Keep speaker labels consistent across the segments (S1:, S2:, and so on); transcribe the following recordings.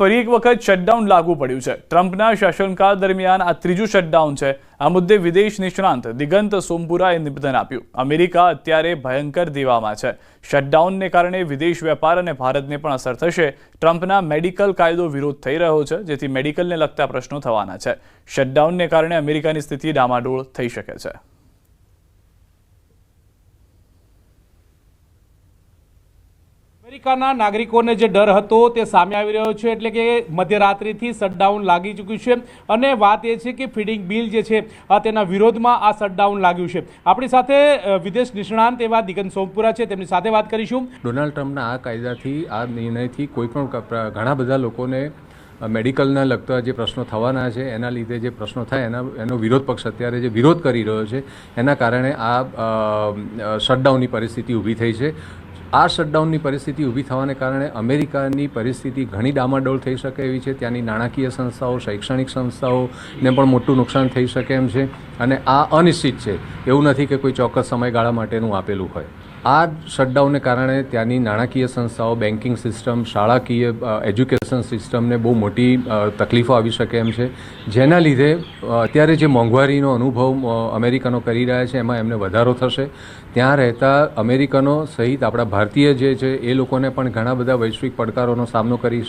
S1: ફરી એક વખત શટડાઉન લાગુ પડ્યું છે. ટ્રમ્પના શાસનકાળ દરમિયાન આ ત્રીજું શટડાઉન છે. આ મુદ્દે વિદેશ નિષ્ણાંત દિગંત સોમપુરાએ નિવેદન આપ્યું. અમેરિકા અત્યારે ભયંકર દેવામાં છે. શટડાઉનને કારણે વિદેશ વેપાર અને ભારતને પણ અસર થશે. ટ્રમ્પના મેડિકલ કાયદો વિરોધ થઈ રહ્યો છે, જેથી મેડિકલને લગતા પ્રશ્નો થવાના છે. શટડાઉનને કારણે અમેરિકાની સ્થિતિ ડામાડોળ થઈ શકે છે.
S2: અમેરિકાના નાગરિકોને જે ડર હતો તે સામે આવી રહ્યો છે, એટલે કે મધ્યરાત્રિથી શટડાઉન લાગી ચૂક્યું છે. અને વાત એ છે કે ફીડિંગ બિલ જે છે તેના વિરોધમાં આ શટડાઉન લાગ્યું છે. આપણી સાથે વિદેશ નિષ્ણાંત એવા દિગંત સોમપુરા છે. તેમની સાથે વાત કરીશું.
S3: ડોનાલ્ડ ટ્રમ્પના આ કાયદાથી, આ નિર્ણયથી કોઈ પણ ઘણા બધા લોકોને મેડિકલના લગતા જે પ્રશ્નો થવાના છે, એના લીધે જે પ્રશ્નો થાય, એના, એનો વિરોધ પક્ષ અત્યારે જે વિરોધ કરી રહ્યો છે, એના કારણે આ શટડાઉનની પરિસ્થિતિ ઊભી થઈ છે. આ શટડાઉનની પરિસ્થિતિ ઊભી થવાને કારણે અમેરિકાની પરિસ્થિતિ ઘણી ડામાડોળ થઈ શકે એવી છે. ત્યાંની નાણાકીય સંસ્થાઓ, શૈક્ષણિક સંસ્થાઓને પણ મોટું નુકસાન થઈ શકે એમ છે. અને આ અનિશ્ચિત છે. એવું નથી કે કોઈ ચોક્કસ સમયગાળા માટેનું આપેલું હોય. આ શટડાઉનને કારણે ત્યાંની નાણાકીય સંસ્થાઓ બેન્કિંગ સિસ્ટમ શાળાકીય એજ્યુકેશન સિસ્ટમને બહુ મોટી તકલીફો આવી શકે એમ છે. જેના લીધે અત્યારે જે મોંઘવારીનો અનુભવ અમેરિકનો કરી રહ્યા છે, એમાં એમને વધારો થશે. ત્યાં રહેતા અમેરિકનો સહિત આપણા ભારતીય જે છે, એ લોકોને પણ ઘણા બધા વૈશ્વિક પડકારોનો સામનો કરી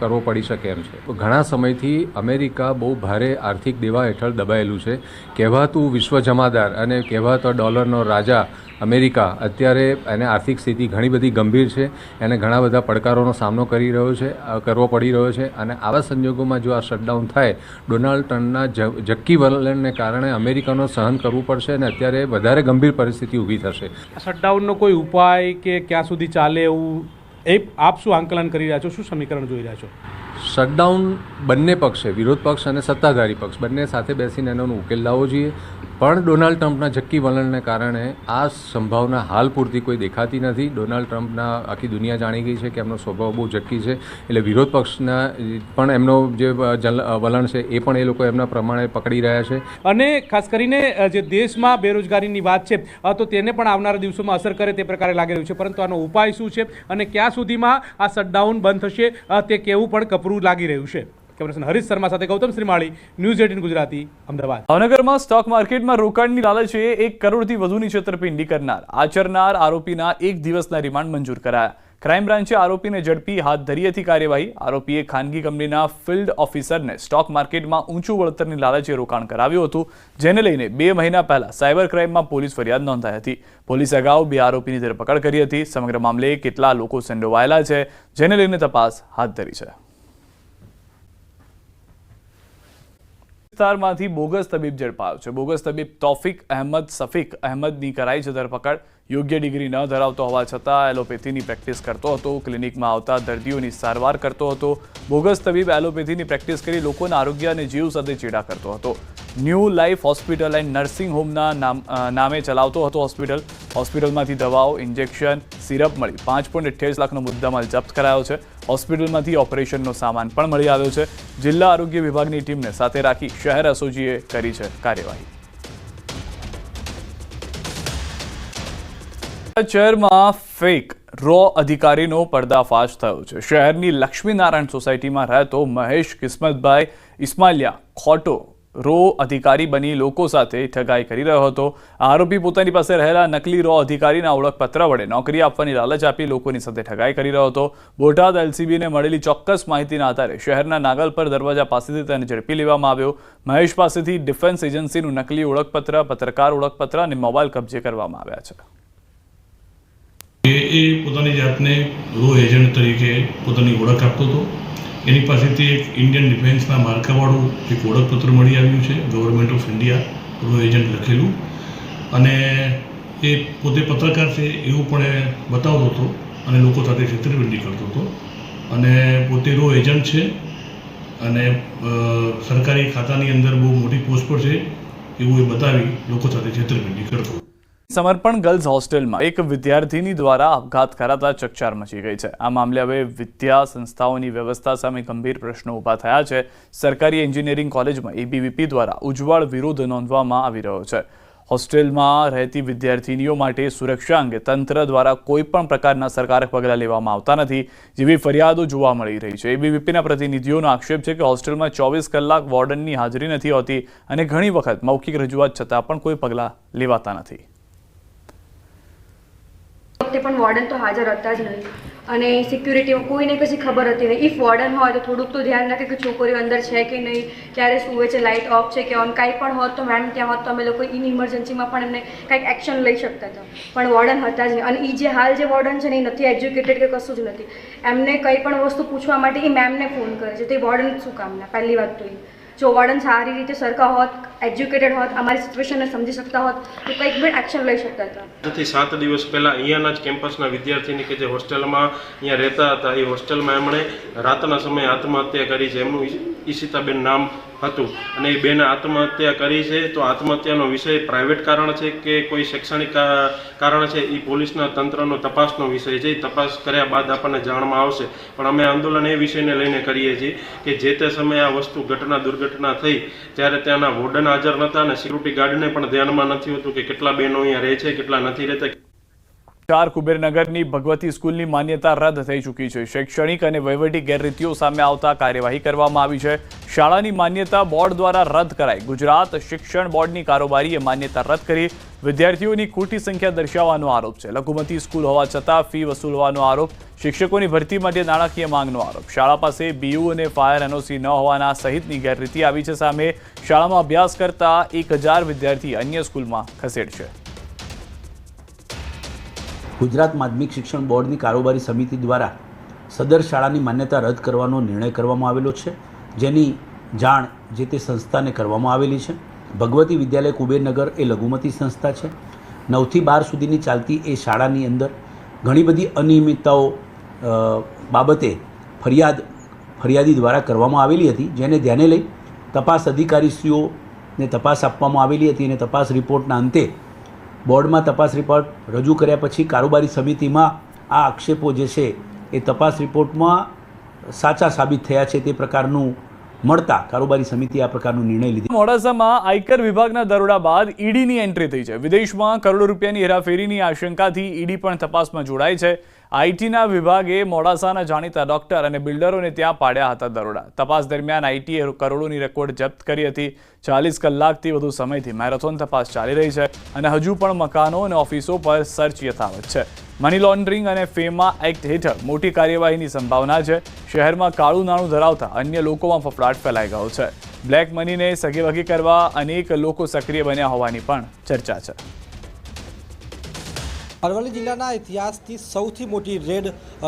S3: કરવો પડી શકે એમ છે. ઘણા સમયથી અમેરિકા બહુ ભારે આર્થિક દેવા હેઠળ દબાયેલું છે. કહેવાતું વિશ્વ જમાદાર અને કહેવાતો ડોલરનો રાજા અમેરિકા અત્યારે એને આર્થિક સ્થિતિ ઘણી બધી ગંભીર છે. એને ઘણા બધા પડકારોનો સામનો કરી રહ્યો છે કરવો પડી રહ્યો છે અને આવા સંજોગોમાં જો આ શટડાઉન થાય, ડોનાલ્ડ ટ્રમ્પના જક્કી વલણને કારણે અમેરિકાનો સહન કરવું પડશે અને અત્યારે વધારે ગંભીર પરિસ્થિતિ ઊભી થશે.
S2: આ શટડાઉનનો કોઈ ઉપાય કે ક્યાં સુધી ચાલે એવું એ આપ શું આંકલન કરી રહ્યા છો? શું સમીકરણ જોઈ રહ્યા છો?
S3: શટડાઉન બંને પક્ષે વિરોધ પક્ષ અને સત્તાધારી પક્ષ બંને સાથે બેસીને એનો ઉકેલ લાવવો જોઈએ. પણ ડોનાલ્ડ ટ્રમ્પના જક્કી વલણને કારણે આ સંભાવના હાલ પૂરતી કોઈ દેખાતી નથી. ડોનાલ્ડ ટ્રમ્પના આખી દુનિયા જાણી ગઈ છે કે એમનો સ્વભાવ બહુ જક્કી છે. એટલે વિરોધ પક્ષના પણ એમનો જે વલણ છે એ પણ એ લોકો એમના પ્રમાણે પકડી રહ્યા છે.
S2: અને ખાસ કરીને જે દેશમાં બેરોજગારીની વાત છે તો તેને પણ આવનારા દિવસોમાં અસર કરે તે પ્રકારે લાગી રહ્યું છે. પરંતુ આનો ઉપાય શું છે? અને ક્યાં સુધીમાં આ શટડાઉન બંધ થશે? તે કેવું પણ કપરું લાગી રહ્યું છે. કેમેરાસન હરીશ શર્મા સાથે ગૌતમ શ્રીમાળી, ન્યૂઝ એટીન ગુજરાતી, અમદાવાદ.
S1: ભાવનગરમાં સ્ટોક માર્કેટમાં રોકાણની લાલચે એક કરોડથી વધુની છેતરપિંડી કરનાર. આચરનાર આરોપીના એક દિવસના રિમાન્ડ મંજૂર કરાયા. ક્રાઇમ બ્રાન્ચે આરોપીને ઝડપી હાથ ધરી હતી કાર્યવાહી. આરોપીએ ખાનગી કંપનીના ફિલ્ડ ઓફિસરને સ્ટોક માર્કેટમાં ઊંચું વળતરની લાલચે રોકાણ કરાવ્યું હતું, જેને લઈને બે મહિના પહેલા સાયબર ક્રાઇમમાં પોલીસ ફરિયાદ નોંધાઈ હતી. પોલીસે અગાઉ બે આરોપીની ધરપકડ કરી હતી. સમગ્ર મામલે કેટલા લોકો સંડોવાયેલા છે, જેને લઈને તપાસ હાથ ધરી છે. વિસ્તારમાંથી બોગસ તબીબ ઝડપાયો છે. બોગસ તબીબ તોફિક અહેમદ સફીક અહેમદની કરાઈ છે ધરપકડ. યોગ્ય ડિગ્રી ન ધરાવતો હોવા છતાં એલોપેથીની પ્રેક્ટિસ કરતો હતો. ક્લિનિકમાં આવતા દર્દીઓની સારવાર કરતો હતો. બોગસ તબીબ એલોપેથીની પ્રેક્ટિસ કરી લોકોના આરોગ્ય અને જીવ સાથે ચેડા કરતો હતો. New life hospital and nursing હોમના નામે ચલાવતો હતો હોસ્પિટલ. હોસ્પિટલમાંથી દવાઓ, ઇન્જેક્શન, સિરપ મળી. પાંચ પોઈન્ટ અઠ્યાવીસ લાખનો મુદ્દામાલ જપ્ત કરાયો છે. હોસ્પિટલમાંથી ઓપરેશનનો સામાન પણ મળી આવ્યો છે. જિલ્લા આરોગ્ય વિભાગની ટીમને સાથે રાખી શહેર એસઓજીએ કરી છે કાર્યવાહી. શહેરમાં ફેક, રો અધિકારીનો પર્દાફાશ થયો છે. શહેરની લક્ષ્મીનારાયણ સોસાયટીમાં રહેતો મહેશ કિસ્મતભાઈ ઇસ્માલિયા ખોટો રો અધિકારી બની લોકો સાથે ઠગાઈ કરી રહ્યો હતો. આરોપી પોતાની પાસે રહેલા નકલી રો અધિકારીના ઓળખપત્ર વડે નોકરી આપવાની લાલચ આપી લોકોની સાથે ઠગાઈ કરી રહ્યો હતો. બોટાદ એલસીબીને મળેલી ચોક્કસ માહિતીના આધારે શહેરના નાગલપર દરવાજા પાસેથી તેને ઝડપી લેવામાં આવ્યો. મહેશ પાસેથી ડિફેન્સ એજન્સીનું નકલી ઓળખપત્ર, પત્રકાર ઓળખપત્ર અને મોબાઈલ કબજે કરવામાં આવ્યા છે.
S4: એ પોતાની જાતને રો એજન્ટ તરીકે પોતાની ઓળખ આપતો હતો. એની પાસેથી એક ઇન્ડિયન ડિફેન્સના માર્કાવાળું એક ઓળખપત્ર મળી આવ્યું છે ગવર્મેન્ટ ઓફ ઇન્ડિયા રો એજન્ટ લખેલું. અને એ પોતે પત્રકાર છે એવું પણ એ બતાવતો હતો અને લોકો સાથે છેતરપિંડી કરતો હતો. અને પોતે રો એજન્ટ છે અને સરકારી ખાતાની અંદર બહુ મોટી પોસ્ટ પર છે એવું એ બતાવી લોકો સાથે છેતરપિંડી કરતો હતો.
S1: સમર્પણ ગર્લ્સ હોસ્ટેલમાં એક વિદ્યાર્થીની દ્વારા આપઘાત કરાતા ચકચાર મચી ગઈ છે. આ મામલે હવે વિદ્યા સંસ્થાઓની વ્યવસ્થા સામે ગંભીર પ્રશ્નો ઊભા થયા છે. સરકારી એન્જિનિયરિંગ કોલેજમાં એબીવીપી દ્વારા ઉજ્જવળ વિરોધ નોંધવામાં આવી રહ્યો છે. હોસ્ટેલમાં રહેતી વિદ્યાર્થીનીઓ માટે સુરક્ષા અંગે તંત્ર દ્વારા કોઈ પણ પ્રકારના સરકારક પગલાં લેવામાં આવતા નથી જેવી ફરિયાદો જોવા મળી રહી છે. એબીવીપીના પ્રતિનિધિઓનો આક્ષેપ છે કે હોસ્ટેલમાં ચોવીસ કલાક વોર્ડનની હાજરી નથી હોતી અને ઘણી વખત મૌખિક રજૂઆત છતાં પણ કોઈ પગલાં લેવાતા નથી.
S5: વખતે પણ વોર્ડન તો હાજર હતા જ નહીં. અને સિક્યુરિટી કોઈને કશી ખબર હતી નહીં. ઇફ વોર્ડન હોય તો થોડુંક તો ધ્યાન રાખે કે છોકરીઓ અંદર છે કે નહીં, ક્યારે સુવે છે લાઇટ ઓફ છે કે ઓન કાંઈ પણ હોત તો મેમ ત્યાં હોત તો અમે લોકો ઇન ઇમરજન્સીમાં પણ એમને કાંઈક એક્શન લઈ શકતા હતા. પણ વોર્ડન હતા જ નહીં. અને એ જે હાલ જે વોર્ડન છે ને એ નથી એજ્યુકેટેડ કે કશું જ નથી. એમને કંઈ પણ વસ્તુ પૂછવા માટે એ મેમને ફોન કરે છે. તો એ વોર્ડન શું કામના? પહેલી વાત તો એ જો વોર્ડન સારી રીતે સરખા હોત એજ્યુકેટેડ હોત, અમારી સિચ્યુએશનને સમજી શકતા હોત, તો કંઈક પણ એક્શન લઈ શકતા હતા.
S6: આજથી સાત દિવસ પહેલાં અહીંયાના જ કેમ્પસના વિદ્યાર્થીની કે જે હોસ્ટેલમાં અહીંયા રહેતા હતા, એ હોસ્ટેલમાં એમણે રાતના સમયે આત્મહત્યા કરી છે. એમનું ઈશિતાબેન નામ હતું અને એ બેને આત્મહત્યા કરી છે. તો આત્મહત્યાનો વિષય પ્રાઇવેટ કારણ છે કે કોઈ શૈક્ષણિક કારણ છે? એ પોલીસના તંત્રનો તપાસનો વિષય છે. એ તપાસ કર્યા બાદ આપણને જાણમાં આવશે. પણ અમે આંદોલન એ વિષયને લઈને કરીએ છીએ કે જે તે સમયે આ વસ્તુ ઘટના દુર્ઘટના થઈ ત્યારે ત્યાંના વોર્ડન હાજર નહોતા અને સિક્યુરિટી ગાર્ડને પણ ધ્યાનમાં નથી હોતું કે કેટલા બહેનો અહીંયા રહે છે, કેટલા નથી રહેતા.
S1: ચાર કુબેરનગરની ભગવતી સ્કૂલની માન્યતા રદ થઈ ચૂકી છે. શૈક્ષણિક અને વહીવટી ગેરરીતિઓ સામે આવતા કાર્યવાહી કરવામાં આવી છે. શાળાની માન્યતા બોર્ડ દ્વારા રદ કરાઈ. ગુજરાત શિક્ષણ બોર્ડની કારોબારીએ માન્યતા રદ કરી. વિદ્યાર્થીઓની ખોટી સંખ્યા દર્શાવવાનો આરોપ છે. લઘુમતી સ્કૂલ હોવા છતાં ફી વસૂલવાનો આરોપ, શિક્ષકોની ભરતી માટે નાણાકીય માંગનો આરોપ. શાળા પાસે બીયુ અને ફાયર એનઓસી ન હોવાના સહિતની ગેરરીતિ આવી છે સામે શાળામાં અભ્યાસ કરતા એક વિદ્યાર્થી અન્ય સ્કૂલમાં ખસેડશે.
S7: ગુજરાત માધ્યમિક શિક્ષણ બોર્ડની કારોબારી સમિતિ દ્વારા સદર શાળાની માન્યતા રદ કરવાનો નિર્ણય કરવામાં આવેલો છે. જેની જાણ જે તે સંસ્થાને કરવામાં આવેલી છે. ભગવતી વિદ્યાલય કુબેરનગર એ લઘુમતી સંસ્થા છે. નવથી બાર સુધીની ચાલતી એ શાળાની અંદર ઘણી બધી અનિયમિતતાઓ બાબતે ફરિયાદ, ફરિયાદી દ્વારા કરવામાં આવેલી હતી. જેને ધ્યાને લઈ તપાસ અધિકારીશ્રીઓને તપાસ આપવામાં આવેલી હતી અને તપાસ રિપોર્ટના અંતે બોર્ડમાં તપાસ રિપોર્ટ રજૂ કર્યા પછી કારોબારી સમિતિમાં આ આક્ષેપો જે છે એ તપાસ રિપોર્ટમાં સાચા સાબિત થયા છે તે પ્રકારનું મળતા કારોબારી સમિતિ આ પ્રકારનો નિર્ણય લીધો.
S1: મોડાસામાં આયકર વિભાગના દરોડા બાદ ઈડીની એન્ટ્રી થઈ છે. વિદેશમાં કરોડો રૂપિયાની હેરાફેરીની આશંકાથી ઈડી પણ તપાસમાં જોડાય છે. આઈટીના વિભાગે મોડાસાના જાણીતા ડોક્ટર અને બિલ્ડરોને ત્યાં પાડ્યા હતા દરોડા. તપાસ દરમિયાન આઈટીએ કરોડોની રેકોર્ડ જપ્ત કરી હતી. ચાલીસ કલાકથી વધુ સમયથી મેરેથોન તપાસ ચાલી રહી છે અને હજુ પણ મકાનો અને ઓફિસો પર સર્ચ યથાવત છે. મની લોન્ડરિંગ અને ફેમા એક્ટ હેઠળ મોટી કાર્યવાહીની સંભાવના છે. શહેરમાં કાળું નાણું ધરાવતા અન્ય લોકોમાં ફફડાટ ફેલાઈ ગયો છે. બ્લેક મનીને સગીવગી કરવા અનેક લોકો સક્રિય બન્યા હોવાની પણ ચર્ચા છે.
S8: અરવલ્લી જિલ્લાના ઇતિહાસથી સૌથી મોટી રેડ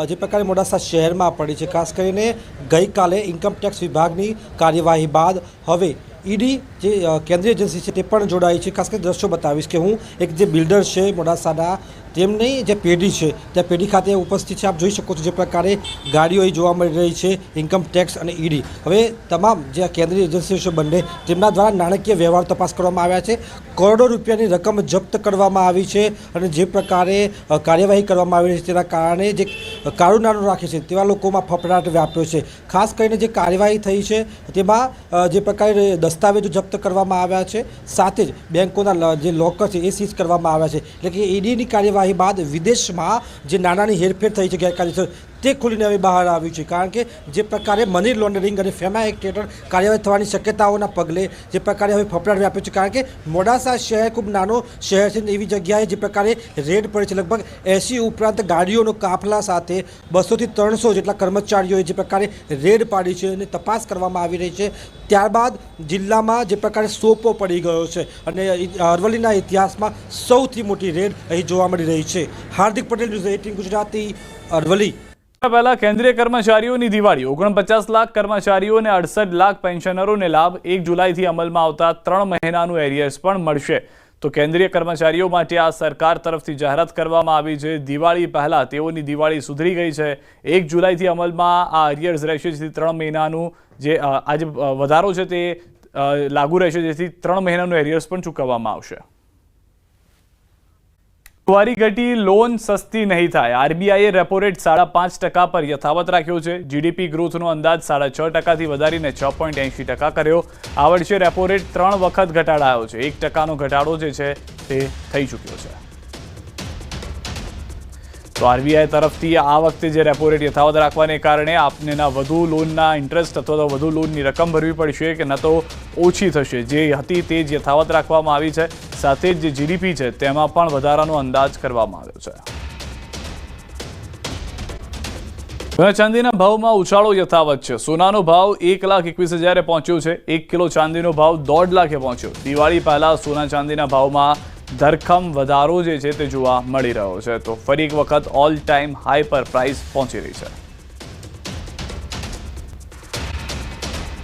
S8: જે પ્રકારે મોડાસા શહેરમાં પડી છે, ખાસ કરીને ગઈકાલે ઇન્કમટેક્સ વિભાગની કાર્યવાહી બાદ હવે ઈડી જે કેન્દ્રીય એજન્સી છે તે પણ જોડાઈ છે. ખાસ કરીને દ્રશ્યો બતાવીશ કે હું એક જે બિલ્ડર છે મોડાસાના તેમની જે પેઢી છે ત્યાં પેઢી ખાતે ઉપસ્થિત છે. આપ જોઈ શકો છો જે પ્રકારે ગાડીઓ જોવા મળી રહી છે ઇન્કમ ટેક્સ અને ઈડી. હવે તમામ જે કેન્દ્રીય એજન્સીઓ છે બંને, તેમના દ્વારા નાણાકીય વ્યવહાર તપાસ કરવામાં આવ્યા છે. કરોડો રૂપિયાની રકમ જપ્ત કરવામાં આવી છે અને જે પ્રકારે કાર્યવાહી કરવામાં આવી છે, તેના કારણે જે કાળું નાણું રાખે છે, તેવા લોકોમાં ફફડાટ વ્યાપ્યો છે. ખાસ કરીને જે કાર્યવાહી થઈ છે, તેમાં જે પ્રકારે દસ્તાવેજો જપ્ત કરવામાં આવ્યા છે, સાથે જ બેંકોના જે લોકર છે, એ સીઝ કરવામાં આવ્યા છે. એટલે કે ઈડીની કાર્યવાહી બાદ વિદેશમાં જે નાણાંની હેરફેર થઈ છે ગેરકાયદેસર તે ખુલીને હવે બહાર આવ્યું છે. કારણ કે જે પ્રકારે મની લોન્ડરિંગ અને ફેમા એક્ટ હેઠળ કાર્યવાહી થવાની શક્યતાઓના પગલે જે પ્રકારે હવે ફફડાટ વ્યાપ્યો છે. કારણ કે મોડાસા શહેર ખૂબ નાનો શહેર છે એવી જગ્યાએ જે પ્રકારે રેડ પડે છે. લગભગ એંસી ઉપરાંત ગાડીઓનો કાફલા સાથે બસોથી ત્રણસો જેટલા કર્મચારીઓએ જે પ્રકારે રેડ પાડી છે અને તપાસ કરવામાં આવી રહી છે. ત્યારબાદ જિલ્લામાં જે પ્રકારે સોપો પડી ગયો છે અને અરવલ્લીના ઇતિહાસમાં સૌથી મોટી રેડ અહીં જોવા મળી રહી છે. Hardik Patel news eighteen Gujarati, Aravalli.
S1: પહેલા કેન્દ્રીય કર્મચારીઓની દિવાળી ઓગણપચાસ લાખ કર્મચારીઓ અને અડસઠ લાખ પેન્શનરોને લાભ એક જુલાઈથી અમલમાં આવતા ત્રણ મહિનાનું એરિયર્સ પણ મળશે. તો કેન્દ્રીય કર્મચારીઓ માટે આ સરકાર તરફથી જાહેરાત કરવામાં આવી છે. દિવાળી પહેલાં તેઓની દિવાળી સુધરી ગઈ છે. એક જુલાઈથી અમલમાં આ એરિયર્સ રહેશે જેથી ત્રણ મહિનાનું જે અ, આ જે અ, વધારો છે તે લાગુ રહેશે જેથી ત્રણ મહિનાનું એરિયર્સ પણ ચૂકવવામાં આવશે. મોંઘવારી ઘટી લોન સસ્તી નહીં થાય. આરબીઆઈએ રેપો રેટ સાડા પાંચ ટકા પર યથાવત રાખ્યો છે. જીડીપી ગ્રોથનો અંદાજ સાડા છ ટકાથી વધારીને છ પોઈન્ટ એંશી ટકા કર્યો. આ વર્ષે રેપો રેટ ત્રણ વખત ઘટાડાયો છે. એક ટકાનો ઘટાડો જે છે તે થઈ ચૂક્યો છે. તો આરબીઆઈ તરફથી આ વખતે જે રેપો રેટ યથાવત રાખવાને કારણે આપને વધુ લોનના ઇન્ટરેસ્ટ અથવા તો વધુ લોનની રકમ ભરવી પડશે કે ન તો ઓછી થશે. જે હતી તે જ યથાવત રાખવામાં આવી છે. સાથે જ જે જીડીપી છે તેમાં પણ વધારાનો અંદાજ કરવામાં આવ્યો છે. ચાંદીના ભાવમાં ઉછાળો યથાવત છે. સોનાનો ભાવ એક લાખ એકવીસ હજારે પહોંચ્યો છે. એક કિલો ચાંદીનો ભાવ દોઢ લાખે પહોંચ્યો. દિવાળી પહેલા સોના ચાંદીના ભાવમાં ધરખમ વધારો જે છે તે જોવા મળી રહ્યો છે. તો ફરી એક વખત ઓલ ટાઈમ હાઈ પર પ્રાઇસ પહોંચી રહી છે.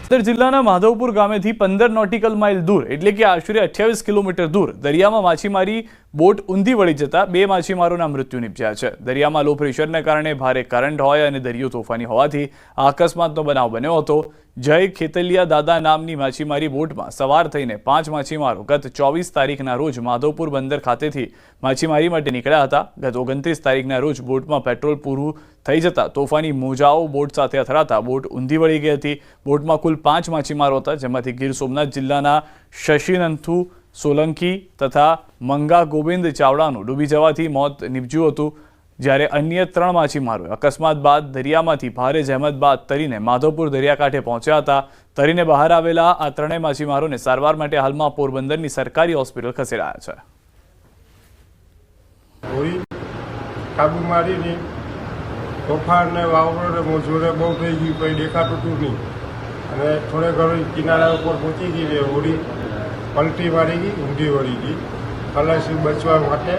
S1: ભાવનગર જિલ્લાના માધવપુર ગામેથી પંદર નોટિકલ માઇલ દૂર, એટલે કે આશરે અઠ્યાવીસ કિલોમીટર દૂર, દરિયામાં માછીમારી બોટ ઊંધી વળી જતા બે માછીમારોના મૃત્યુ નિપજ્યા છે. દરિયામાં લો પ્રેશરને કારણે ભારે કરંટ હોય અને દરિયો તોફાની હોવાથી આ અકસ્માતનો બનાવ બન્યો હતો. જય ખેતલિયા દાદા નામની માછીમારી બોટમાં સવાર થઈને પાંચ માછીમારો ગત ચોવીસ તારીખના રોજ માધવપુર બંદર ખાતેથી માછીમારી માટે નીકળ્યા હતા. ગત ઓગણત્રીસ તારીખના રોજ બોટમાં પેટ્રોલ પૂરું થઈ જતા તોફાની મોજાઓ બોટ સાથે અથડાતા બોટ ઊંધી વળી ગઈ હતી. બોટમાં કુલ પાંચ માછીમારો હતા, જેમાંથી ગીર સોમનાથ જિલ્લાના શશીનંથુ, સોલંકી તથા મંગા ગોવિંદ ચાવડાનું ડૂબી જવાથી મોત નીપજ્યું હતું. જ્યારે અન્ય ત્રણ માછીમારોએ અકસ્માત બાદ દરિયામાંથી ભારે જહેમત બાદ તરીને માધવપુર દરિયાકાંઠે પહોંચ્યા હતા. તરીને બહાર આવેલા આ ત્રણેય માછીમારોને સારવાર માટે હાલમાં પોરબંદરની સરકારી હોસ્પિટલ ખસેડાયા છે.
S9: કાબુ મારીને તોફાન ને વાવડો ને મોજોરે બહુ થઈ ગયું પછી દેખાતું હતું નહીં. અને થોડે ઘણું કિનારા ઉપર પહોંચી ગઈ હોળી પલટી મારી ગઈ, ઊંધી વળી ગઈ. ખલાસી બચવા માટે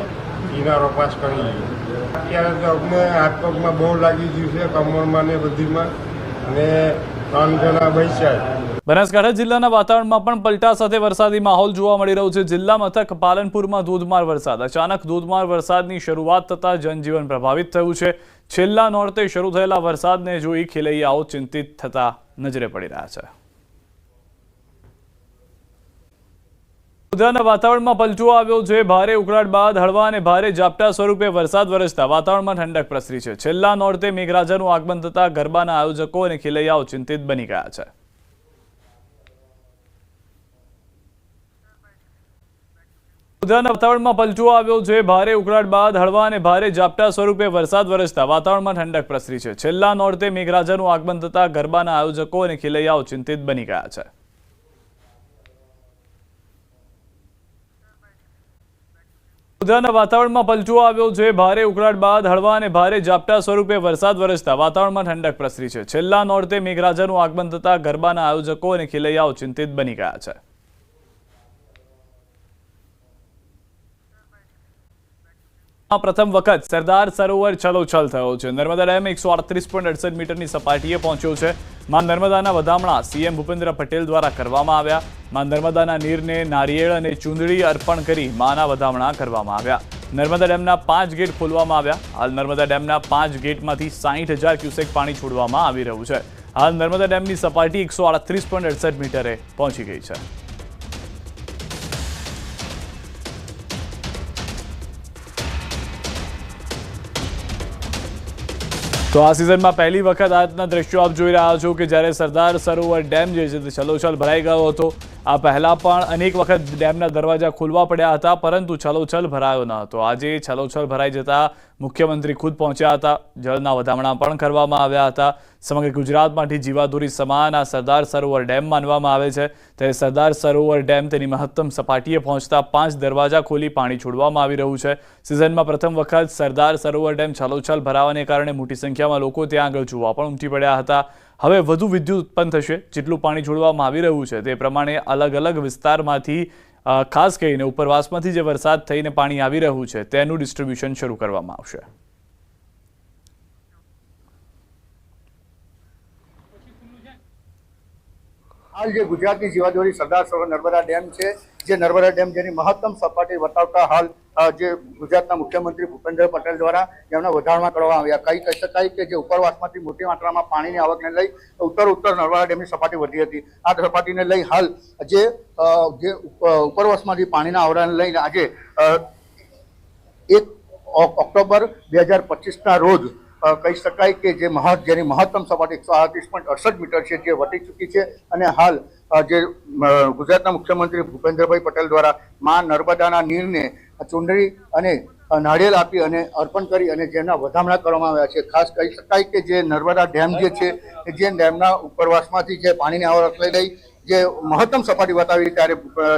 S9: કિનારો પાસ કરી લઈએ અત્યારે તો અમને હાથ પગમાં બહુ લાગી ગયું છે કમરમાં ને બધીમાં અને ત્રણ જણા બચ્યા
S1: બનાસકાંઠા જિલ્લાના વાતાવરણમાં પણ પલટા સાથે વરસાદી માહોલ જોવા મળી રહ્યો છે. જિલ્લા મથક પાલનપુરમાં ધોધમાર વરસાદ. અચાનક ધોધમાર વરસાદની શરૂઆત થતાં જનજીવન પ્રભાવિત થયું છે. છેલ્લા નોરતે શરૂ થયેલા વરસાદને જોઈ ખેલૈયાઓ ચિંતિત થતા નજરે પડી રહ્યા છે. ઉધના વાતાવરણમાં પલટો આવ્યો છે. ભારે ઉકળાટ બાદ હળવા અને ભારે ઝાપટા સ્વરૂપે વરસાદ વરસતા વાતાવરણમાં ઠંડક પ્રસરી છે. છેલ્લા નોરતે મેઘરાજાનું આગમન થતા ગરબાના આયોજકો અને ખેલૈયાઓ ચિંતિત બની ગયા છે. વડોદરાના વાતાવરણમાં પલટો આવ્યો છે. ભારે ઉકળાટ બાદ હળવા અને ભારે ઝાપટા સ્વરૂપે વરસાદ વરસતા વાતાવરણમાં ઠંડક પ્રસરી છે. છેલ્લા નોરતે મેઘરાજાનું આગમન થતા ગરબાના આયોજકો અને ખેલૈયાઓ ચિંતિત બની ગયા છે. ઉધના વાતાવરણમાં પલટો આવ્યો છે. ભારે ઉકળાટ બાદ હળવા અને ભારે ઝાપટા સ્વરૂપે વરસાદ વરસતા વાતાવરણમાં ઠંડક પ્રસરી છે. છેલ્લા નોરતે મેઘરાજાનું આગમન થતા ગરબાના આયોજકો અને ખેલૈયાઓ ચિંતિત બની ગયા છે. આ પ્રથમ વખત સરદાર સરોવર છલોછલ થયો છે. નર્મદા ડેમ એકસો મીટરની સપાટીએ પહોંચ્યો છે. માં નર્મદાના વધામણા સીએમ ભૂપેન્દ્ર પટેલ દ્વારા કરવામાં આવ્યા. માં નર્મદાના નીરને નારિયેળ અને ચૂંદડી અર્પણ કરી માના વધામણા કરવામાં આવ્યા. નર્મદા ડેમના પાંચ ગેટ ખોલવામાં આવ્યા. હાલ નર્મદા ડેમના પાંચ ગેટમાંથી સાહીઠ હજાર ક્યુસેક પાણી છોડવામાં આવી રહ્યું છે. હાલ નર્મદા ડેમની સપાટી એકસો મીટરે પહોંચી ગઈ છે. તો આ સિઝનમાં પહેલી વખત આજના દ્રશ્યો આપ જોઈ રહ્યા છો કે જ્યારે સરદાર સરોવર ડેમ જે છે તે છલોછલ ભરાઈ ગયો હતો. આ પહેલા પણ અનેક વખત ડેમના દરવાજા ખોલવા પડ્યા હતા, પરંતુ છલોછલ ભરાયો ન હતો. આજે છલોછલ ભરાઈ જતા મુખ્યમંત્રી ખુદ પહોંચ્યા હતા. જળના વધામણા પણ કરવામાં આવ્યા હતા. સમગ્ર ગુજરાતમાંથી જીવાદોરી સમાન આ સરદાર સરોવર ડેમ માનવામાં આવે છે. ત્યારે સરદાર સરોવર ડેમ તેની મહત્તમ સપાટીએ પહોંચતા પાંચ દરવાજા ખોલી પાણી છોડવામાં આવી રહ્યું છે. સિઝનમાં પ્રથમ વખત સરદાર સરોવર ડેમ છલોછલ ભરાવાને કારણે મોટી સંખ્યામાં લોકો ત્યાં આગળ જોવા પણ ઉમટી પડ્યા હતા. હવે વધુ વિદ્યુત ઉત્પન્ન થશે. જેટલું પાણી છોડવામાં આવી રહ્યું છે તે પ્રમાણે અલગ અલગ વિસ્તારમાંથી ખાસ કરીને ઉપરવાસમાંથી જે વરસાદ થઈને પાણી આવી રહ્યું છે તેનું ડિસ્ટ્રીબ્યુશન શરૂ કરવામાં આવશે.
S10: હાલ જે ગુજરાતની જીવાદોરી સરદાર સરોવર નર્મદા ડેમ છે, જે નર્મદા ડેમ જેની મહત્તમ સપાટી વટાવતા હાલ જે ગુજરાતના મુખ્યમંત્રી ભૂપેન્દ્ર પટેલ દ્વારા એમના વધારણા કરવામાં આવ્યા કઈ કહી શકાય કે જે ઉપરવાસમાંથી મોટી માત્રામાં પાણીની આવકને લઈ ઉત્તર ઉત્તર નર્મદા ડેમની સપાટી વધી હતી. આ સપાટીને લઈ હાલ જે જે ઉપ- ઉપરવાસમાંથી પાણીના આવરણને લઈને આજે એક ઓક્ટોબર બે હજાર પચીસના રોજ કહી શકાય કે જે મહા, જેની મહત્તમ સપાટી એકસો આડત્રીસ પોઈન્ટ અડસઠ મીટર છે, જે વટી ચૂકી છે. અને હાલ જે ગુજરાતના મુખ્યમંત્રી ભૂપેન્દ્રભાઈ પટેલ દ્વારા મા નર્મદાના નીરને ચૂંટણી અને નાળિયેર આપી અને અર્પણ કરી અને જેના વધામણા કરવામાં આવ્યા છે. ખાસ કહી શકાય કે જે નર્મદા ડેમ જે છે જે ડેમના ઉપરવાસમાંથી જે પાણીની આવક લઈ લઈ જે મહત્તમ સપાટી બતાવી ત્યારે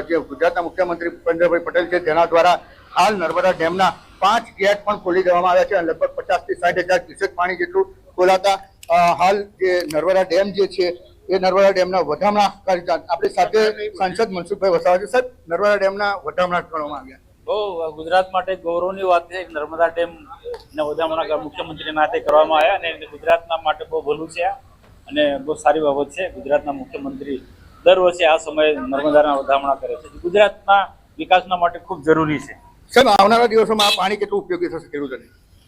S10: જે ગુજરાતના મુખ્યમંત્રી ભૂપેન્દ્રભાઈ પટેલ છે જેના દ્વારા હાલ નર્મદા ડેમના પાંચ ગેટ પણ ખોલી દેવામાં આવ્યા છે અને લગભગ પચાસથી સાઠ હજાર ક્યુસેક પાણી જેટલું ખોલાતા હાલ જે નર્મદા ડેમ જે છે, એ નર્મદા ડેમના વધામણા આપણી સાથે સાંસદ મનસુખભાઈ વસાવા છે. સાહેબ, નર્મદા ડેમના વધામણા કરવામાં આવ્યા.
S11: બહુ ગુજરાત માટે ગૌરવની વાત છે નર્મદા ડેમ ને વધામણા મુખ્યમંત્રી નાતે કરવામાં આવ્યા અને ગુજરાતના માટે બહુ ભલું છે અને બહુ સારી બાબત છે, ગુજરાતના મુખ્યમંત્રી દર વર્ષે આ સમયે નર્મદાના વધામણા કરે છે. ગુજરાતના વિકાસના માટે ખૂબ જરૂરી છે.
S10: સાહેબ આવનારા દિવસોમાં આ પાણી કેટલું ઉપયોગી થશે ખેડૂતોને?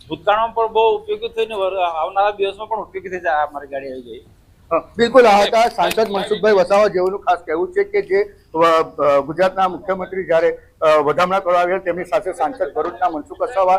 S11: ભૂતકાળમાં પણ બહુ ઉપયોગી થઈને આવનારા દિવસમાં પણ ઉપયોગી થઈ જાય આ મારી ગાડી આવી ગઈ.
S10: બિલકુલ આ હતા. સાંસદ મનસુખભાઈ વસાવા જેઓનું ખાસ કહેવું છે કે જે ગુજરાતના મુખ્યમંત્રી જ્યારે વધામણા કરવા આવ્યા તેમની સાથે સાંસદ ભરૂચના મનસુખ વસાવા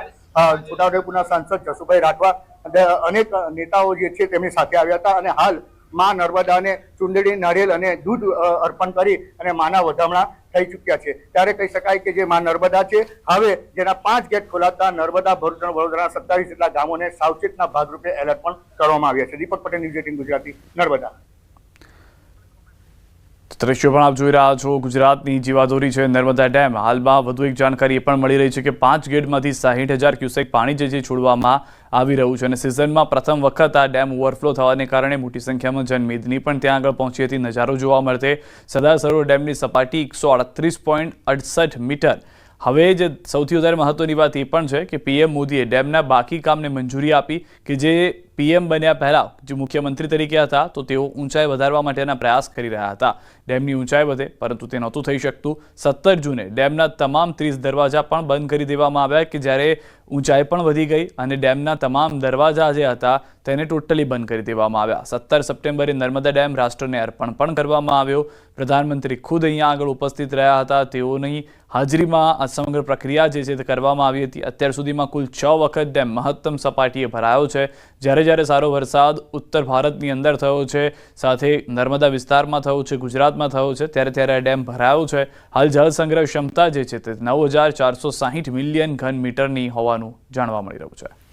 S10: છોટાઉદેપુરના સાંસદ જસુભાઈ રાઠવા અને અનેક નેતાઓ જે છે તેમની સાથે આવ્યા હતા અને હાલમાં નર્મદાને ચુંદડી નારિયેલ અને દૂધ અર્પણ કરી અને માના વધામણા થઈ ચૂક્યા છે. ત્યારે કહી શકાય કે જે માં નર્મદા છે, હવે જેના પાંચ ગેટ ખોલાતા નર્મદા, ભરૂચ અને વડોદરાના સત્તાવીસ જેટલા ગામોને સાવચેતના ભાગરૂપે એલર્ટ પણ કરવામાં આવ્યા છે. Deepak Patel news eighteen Gujarati, Narmada.
S1: દ્રશ્યો પણ આપ જોઈ રહ્યા છો. ગુજરાતની જીવાદોરી છે નર્મદા ડેમ. હાલમાં વધુ એક જાણકારી એ પણ મળી રહી છે કે પાંચ ગેટમાંથી સાહીઠ હજાર ક્યુસેક પાણી જે છે છોડવામાં આવી રહ્યું છે અને સિઝનમાં પ્રથમ વખત આ ડેમ ઓવરફ્લો થવાને કારણે મોટી સંખ્યામાં જનમેદની પણ ત્યાં આગળ પહોંચી હતી. નજારો જોવા મળતે સરદાર સરોવર ડેમની સપાટી એકસો મીટર. હવે જે સૌથી વધારે મહત્વની વાત એ પણ છે કે પીએમ મોદીએ ડેમના બાકી કામને મંજૂરી આપી કે જે પીએમ બન્યા પહેલાં જે મુખ્યમંત્રી તરીકે હતા, તો તેઓ ઊંચાઈ વધારવા માટેના પ્રયાસ કરી રહ્યા હતા. ડેમની ઊંચાઈ વધે, પરંતુ તે નહોતું થઈ શકતું. સત્તર જૂને ડેમના તમામ ત્રીસ દરવાજા પણ બંધ કરી દેવામાં આવ્યા કે જ્યારે ઊંચાઈ પણ વધી ગઈ અને ડેમના તમામ દરવાજા જે હતા, તેને ટોટલી બંધ કરી દેવામાં આવ્યા. સત્તર સપ્ટેમ્બરે નર્મદા ડેમ રાષ્ટ્રને અર્પણ પણ કરવામાં આવ્યો. પ્રધાનમંત્રી ખુદ અહીંયા આગળ ઉપસ્થિત રહ્યા હતા. તેઓની હાજરીમાં આ સમગ્ર પ્રક્રિયા જે છે તે કરવામાં આવી હતી. અત્યાર સુધીમાં કુલ છ વખત ડેમ મહત્તમ સપાટીએ ભરાયો છે. જ્યારે જ્યારે સારો વરસાદ ઉત્તર ભારતની અંદર થયો છે, સાથે નર્મદા વિસ્તારમાં થયો છે, ગુજરાતમાં થયો છે, ત્યારે ત્યારે ડેમ ભરાયો છે. હાલ જળ ક્ષમતા જે છે તે નવ મિલિયન ઘન મીટરની હોવાનું જાણવા મળી રહ્યું છે.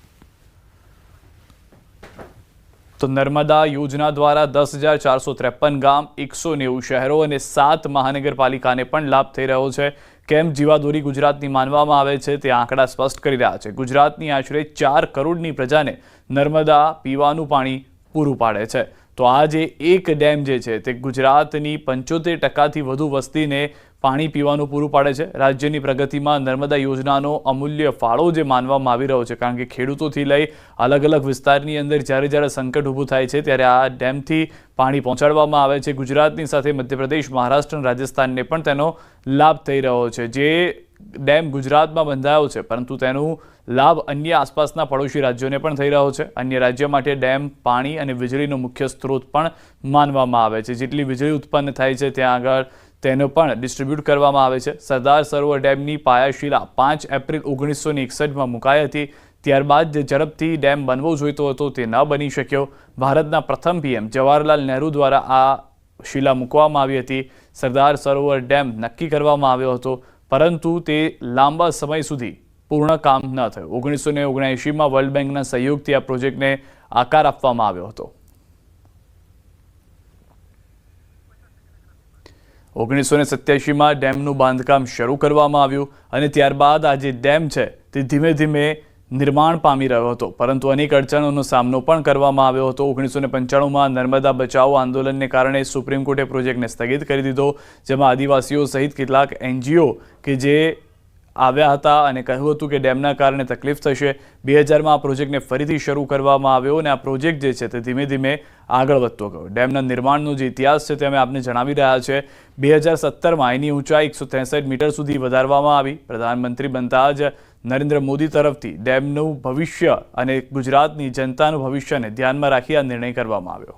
S1: તો નર્મદા યોજના દ્વારા દસ હજાર ચારસો ત્રેપન ગામ, એકસો નેવું શહેરો અને સાત મહાનગરપાલિકાને પણ લાભ થઈ રહ્યો છે. કેમ જીવાદોરી ગુજરાતની માનવામાં આવે છે તે આંકડા સ્પષ્ટ કરી રહ્યા છે. ગુજરાતની આશરે ચાર કરોડની પ્રજાને નર્મદા પીવાનું પાણી પૂરું પાડે છે. તો આ જે એક ડેમ જે છે તે ગુજરાતની પંચોતેર ટકાથી વધુ વસ્તીને પાણી પીવાનું પૂરું પાડે છે. રાજ્યની પ્રગતિમાં નર્મદા યોજનાનો અમૂલ્ય ફાળો જે માનવામાં આવી રહ્યો છે, કારણ કે ખેડૂતોથી લઈ અલગ અલગ વિસ્તારની અંદર જ્યારે જ્યારે સંકટ ઊભું થાય છે, ત્યારે આ ડેમથી પાણી પહોંચાડવામાં આવે છે. ગુજરાતની સાથે મધ્યપ્રદેશ, મહારાષ્ટ્ર અને રાજસ્થાનને પણ તેનો લાભ થઈ રહ્યો છે. જે ડેમ ગુજરાતમાં બંધાયો છે, પરંતુ તેનું લાભ અન્ય આસપાસના પડોશી રાજ્યોને પણ થઈ રહ્યો છે. અન્ય રાજ્ય માટે ડેમ, પાણી અને વીજળીનો મુખ્ય સ્ત્રોત પણ માનવામાં આવે છે. જેટલી વીજળી ઉત્પન્ન થાય છે, ત્યાં આગળ તેનો પણ ડિસ્ટ્રીબ્યુટ કરવામાં આવે છે. સરદાર સરોવર ડેમની પાયાશિલા પાંચ એપ્રિલ ઓગણીસો ને એકસઠમાં મુકાઈ હતી. ત્યારબાદ જે ઝડપથી ડેમ બનવો જોઈતો હતો તે ન બની શક્યો. ભારતના પ્રથમ પીએમ જવાહરલાલ નહેરુ દ્વારા આ શિલા મૂકવામાં આવી હતી. સરદાર સરોવર ડેમ નક્કી કરવામાં આવ્યો હતો. પરંતુ તે લાંબા સમય સુધી પૂર્ણ કામ ન થયું. ઓગણીસો ને ઓગણએંશીમાં વર્લ્ડ બેંકના સહયોગથી આ પ્રોજેક્ટને આકાર આપવામાં આવ્યો હતો. ઓગણીસો ને સત્યાસીમાં ડેમનું બાંધકામ શરૂ કરવામાં આવ્યું અને ત્યારબાદ આ જે ડેમ છે તે ધીમે ધીમે નિર્માણ પામી રહ્યો હતો. પરંતુ અનેક અડચણોનો સામનો પણ કરવામાં આવ્યો હતો. ઓગણીસો ને નર્મદા બચાવો આંદોલનને કારણે સુપ્રીમ કોર્ટે પ્રોજેક્ટને સ્થગિત કરી દીધો, જેમાં આદિવાસીઓ સહિત કેટલાક એનજીઓ કે જે આવ્યા હતા અને કહ્યું હતું કે ડેમના કારણે તકલીફ થશે. બે હજારમાં આ પ્રોજેક્ટને ફરીથી શરૂ કરવામાં આવ્યો અને આ પ્રોજેક્ટ જે છે તે ધીમે ધીમે આગળ વધતો ગયો. ડેમના નિર્માણનો જે ઇતિહાસ છે તે અમે આપને જણાવી રહ્યા છે. બે હજાર સત્તરમાં એની ઊંચાઈ એકસો મીટર સુધી વધારવામાં આવી. પ્રધાનમંત્રી બનતા જ નરેન્દ્ર મોદી તરફથી ડેમનું ભવિષ્ય અને ગુજરાતની જનતાનું ભવિષ્યને ધ્યાનમાં રાખી આ નિર્ણય કરવામાં આવ્યો.